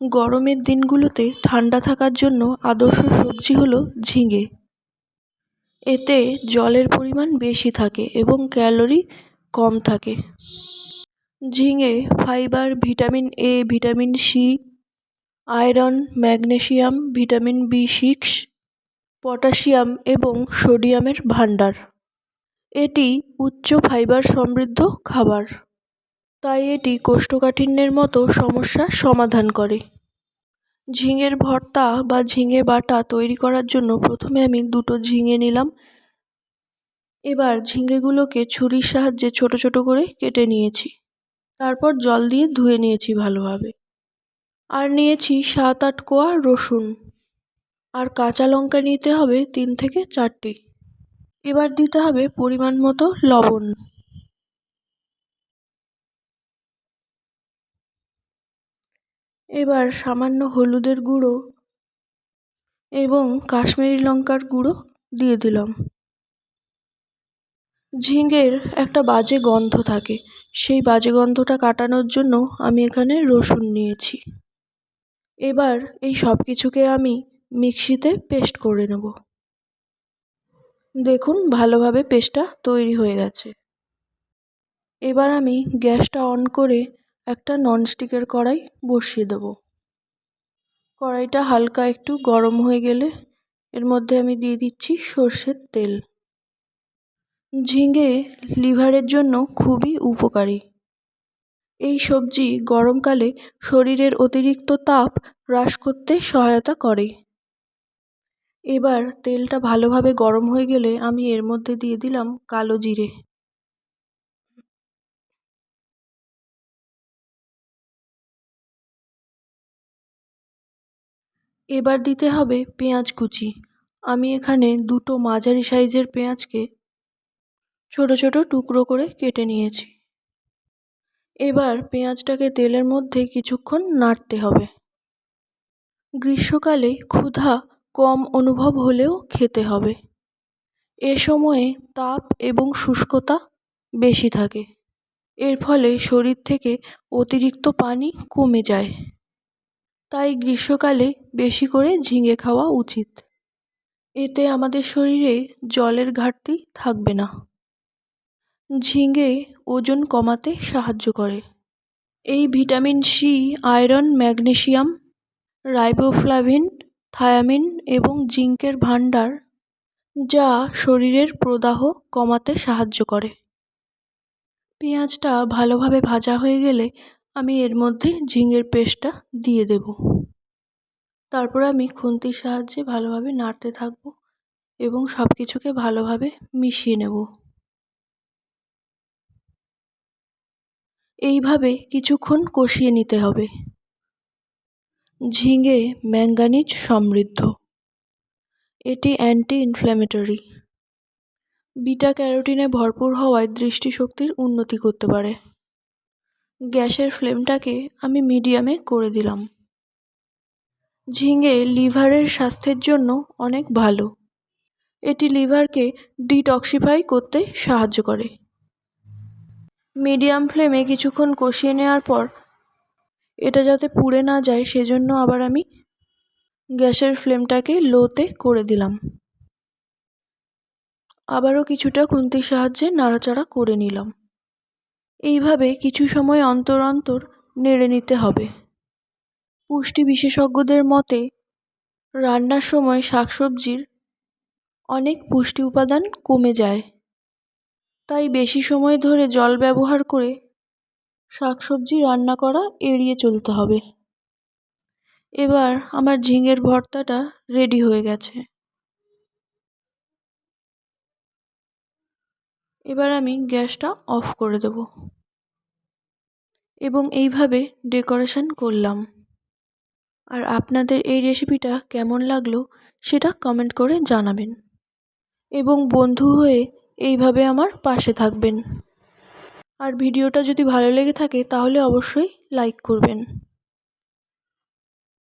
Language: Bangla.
গরমের দিনগুলোতে ঠান্ডা থাকার জন্য আদর্শ সবজি হলো ঝিঙে। এতে জলের পরিমাণ বেশি থাকে এবং ক্যালোরি কম থাকে। ঝিঙে, fibre, vitamin A vitamin C iron magnesium vitamin B six potassium এবং সোডিয়ামের ভাণ্ডার। এটি উচ্চ ফাইবার সমৃদ্ধ খাবার। তাই এটি কোষ্ঠকাঠিন্যের মতো সমস্যার সমাধান করে। ঝিঙের ভর্তা বা ঝিঙে বাটা তৈরি করার জন্য প্রথমে আমি দুটো ঝিঙে নিলাম। এবার ঝিঙেগুলোকে ছুরির সাহায্যে ছোট ছোট করে কেটে নিয়েছি। তারপর জল দিয়ে ধুয়ে নিয়েছি ভালোভাবে। আর নিয়েছি সাত আট কোয়া রসুন। আর কাঁচা লঙ্কা নিতে হবে তিন থেকে চারটি। এবার দিতে হবে পরিমাণ মতো লবণ। এবার সামান্য হলুদের গুঁড়ো এবং কাশ্মীরি লঙ্কার গুঁড়ো দিয়ে দিলাম। ঝিঙের একটা বাজে গন্ধ থাকে। সেই বাজে গন্ধটা কাটানোর জন্য আমি এখানে রসুন নিয়েছি। এবার এই সব কিছুকে আমি মিক্সিতে পেস্ট করে নেব। দেখুন ভালোভাবে পেস্টটা তৈরি হয়ে গেছে। এবার আমি গ্যাসটা অন করে একটা ননস্টিকের কড়াই বসিয়ে দেবো। কড়াইটা হালকা একটু গরম হয়ে গেলে এর মধ্যে আমি দিয়ে দিচ্ছি সর্ষের তেল। ঝিঙে লিভারের জন্য খুবই উপকারী। এই সবজি গরমকালে শরীরের অতিরিক্ত তাপ হ্রাস করতে সহায়তা করে। এবার তেলটা ভালোভাবে গরম হয়ে গেলে আমি এর মধ্যে দিয়ে দিলাম কালো জিরে। এবার দিতে হবে পেঁয়াজ কুচি। আমি এখানে দুটো মাঝারি সাইজের পেঁয়াজকে ছোট ছোট টুকরো করে কেটে নিয়েছি। এবার পেঁয়াজটাকে তেলের মধ্যে কিছুক্ষণ নাড়তে হবে। গ্রীষ্মকালে ক্ষুধা কম অনুভব হলেও খেতে হবে। এ সময়ে তাপ এবং শুষ্কতা বেশি থাকে। এর ফলে শরীর থেকে অতিরিক্ত পানি কমে যায়। তাই গ্রীষ্মকালে বেশি করে ঝিঙে খাওয়া উচিত। এতে আমাদের শরীরে জলের ঘাটতি থাকবে না। ঝিঙে ওজন কমাতে সাহায্য করে। এই vitamin C iron, magnesium, riboflavin, thiamine এবং জিঙ্কের ভাণ্ডার যা শরীরের প্রদাহ কমাতে সাহায্য করে। পেঁয়াজটা ভালোভাবে ভাজা হয়ে গেলে আমি এর মধ্যে ঝিঙের পেস্টটা দিয়ে দেব। তারপর আমি খুন্তির সাহায্যে ভালোভাবে নাড়তে থাকব এবং সব কিছুকে ভালোভাবে মিশিয়ে নেব। এইভাবে কিছুক্ষণ কষিয়ে নিতে হবে। ঝিঙে ম্যাঙ্গানিজ সমৃদ্ধ। এটি অ্যান্টি ইনফ্ল্যামেটরি বিটা ক্যারোটিনে ভরপুর হওয়ায় দৃষ্টিশক্তির উন্নতি করতে পারে। গ্যাসের ফ্লেমটাকে আমি মিডিয়ামে করে দিলাম। ঝিঙে লিভারের স্বাস্থ্যের জন্য অনেক ভালো। এটি লিভারকে ডিটক্সিফাই করতে সাহায্য করে। মিডিয়াম ফ্লেমে কিছুক্ষণ কষিয়ে নেওয়ার পর এটা যাতে পুড়ে না যায় সেজন্য আবার আমি গ্যাসের ফ্লেমটাকে লোতে করে দিলাম। আবারও কিছুটা খুন্তির সাহায্যে নাড়াচাড়া করে নিলাম। এইভাবে কিছু সময় অন্তর অন্তর নেড়ে নিতে হবে। পুষ্টি বিশেষজ্ঞদের মতে, রান্নার সময় শাকসবজির অনেক পুষ্টি উপাদান কমে যায়। তাই বেশি সময় ধরে জল ব্যবহার করে শাকসবজি রান্না করা এড়িয়ে চলতে হবে। এবার আমার ঝিঙের ভর্তাটা রেডি হয়ে গেছে। এবার আমি গ্যাসটা অফ করে দেব। এবং এইভাবে ডেকোরেশন করলাম। আর আপনাদের এই রেসিপিটা কেমন লাগল সেটা কমেন্ট করে জানাবেন। এবং বন্ধু হয়ে এইভাবে আমার পাশে থাকবেন। আর ভিডিওটা যদি ভালো লেগে থাকে তাহলে অবশ্যই লাইক করবেন।